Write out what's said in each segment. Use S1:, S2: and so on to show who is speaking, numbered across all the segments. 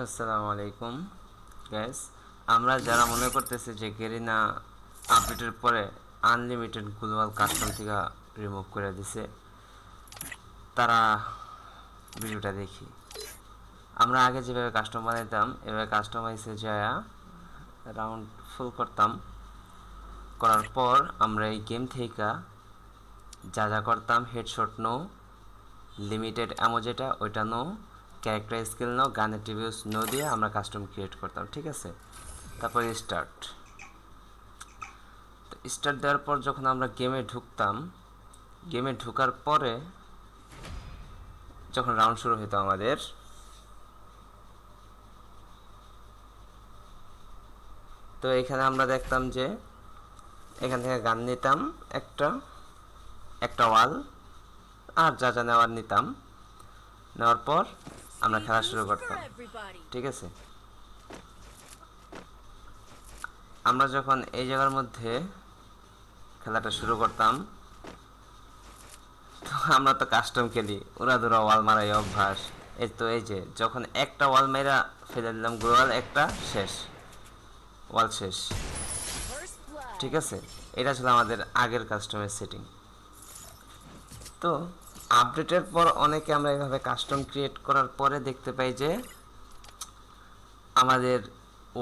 S1: আসসালামু আলাইকুম গ্যাস আমরা যারা মনে করতেছি যে গেরিনা আপডেটের পরে আনলিমিটেড গ্লোবাল কাস্টম থেকে রিমুভ করে দিছে, তারা ভিডিওটা দেখি। আমরা আগে যেভাবে কাস্টম বানাইতাম, এভাবে কাস্টমাইজে যায়া রাউন্ড ফুল করতাম। করার পর আমরা এই গেম থেকে যা যা করতাম হেডশট নো লিমিটেড অ্যামো যেটা, ওইটা নো ক্যারেক্টার স্কিল নো গানের টিভিউস নো দিয়ে আমরা কাস্টম ক্রিয়েট করতাম, ঠিক আছে? তারপরে স্টার্ট তো স্টার্ট দেওয়ার পর যখন আমরা গেমে ঢুকতাম গেমে ঢুকার পরে যখন রাউন্ড শুরু হতো আমাদের, তো এখানে আমরা দেখতাম যে এখান থেকে গান নিতাম একটা একটা ওয়াল আর যা যা নেওয়ার নিতাম। নেওয়ার পর আমরা খেলা শুরু করতাম। ঠিক আছে? আমরা যখন এই জায়গার মধ্যে খেলাটা শুরু করতাম তো আমরা তো কাস্টম খেলি। ওরা ধরা ওয়াল মারাই অভ্যাস। এই তো এই যে যখন একটা ওয়াল মেরা ফেলে দিলাম গোয়াল একটা শেষ। ওয়াল শেষ। ঠিক আছে? এটা ছিল আমাদের আগের কাস্টমের সেটিং তো আপডেটের পর অনেকে আমরা এভাবে কাস্টম ক্রিয়েট করার পরে দেখতে পাই যে আমাদের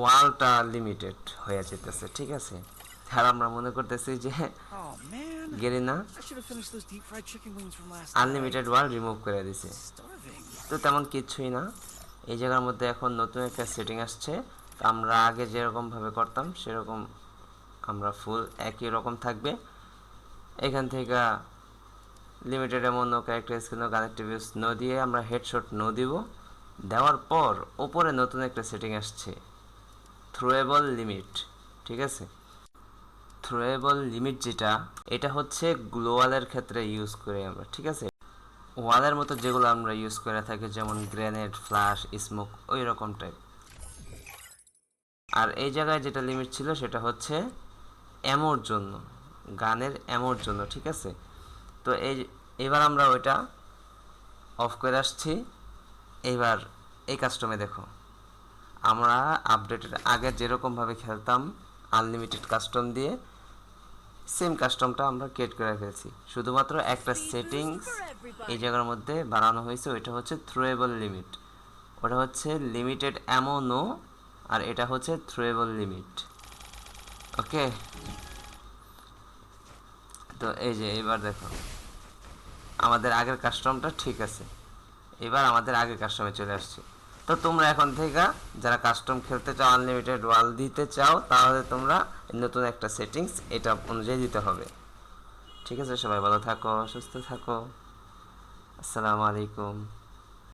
S1: ওয়ালটা লিমিটেড হয়ে যেতেছে ঠিক আছে? আর আমরা মনে করতেছি যে গেরিনা আনলিমিটেড ওয়াল রিমুভ করে দিছে তো তেমন কিছুই না। এই জায়গার মধ্যে এখন নতুন একটা সেটিং আসছে। তো আমরা আগে যেরকমভাবে করতাম সেরকম আমরা ফুল একই রকম থাকবে। এখান থেকে লিমিটেড এমন no skill no connective use no দিয়ে আমরা হেডশট নো দিব। দেওয়ার পর ওপরে নতুন একটা সেটিং আসছে। থ্রোয়েবল লিমিট ঠিক আছে? থ্রোয়েবল লিমিট যেটা, এটা হচ্ছে গ্লোয়ালের ক্ষেত্রে ইউজ করি আমরা, ঠিক আছে? ওয়ালের মতো যেগুলো আমরা ইউজ করে থাকি, যেমন গ্রেনেড ফ্লাশ স্মোক ওই রকম টাইপ আর এই জায়গায় যেটা লিমিট ছিল, সেটা হচ্ছে অ্যামোর জন্য গানের অ্যামোর জন্য, ঠিক আছে? তো এই এবার আমরা ওইটা অফ করে আসছি। এইবার এই কাস্টমে দেখো। আমরা আপডেটের আগে যেরকমভাবে খেলতাম আনলিমিটেড কাস্টম দিয়ে সেম কাস্টমটা আমরা ক্রিয়েট করে ফেলছি। শুধুমাত্র একটা সেটিংস এই জায়গার মধ্যে বাড়ানো হয়েছে ওইটা হচ্ছে থ্রোয়েবল লিমিট ওটা হচ্ছে লিমিটেড অ্যামো নো আর এটা হচ্ছে থ্রোয়েবল লিমিট ওকে তো এই যে এবার দেখো। আমাদের আগের কাস্টমটা ঠিক আছে। এবার আমাদের আগের কাস্টমে চলে আসছে। তো তোমরা এখন থেকে যারা কাস্টম খেলতে চাও আনলিমিটেড ওয়াল দিতে চাও, তাহলে তোমরা নতুন একটা সেটিংস এটা অনুযায়ী দিতে হবে। ঠিক আছে? সবাই ভালো থাকো, সুস্থ থাকো। আসসালামু আলাইকুম।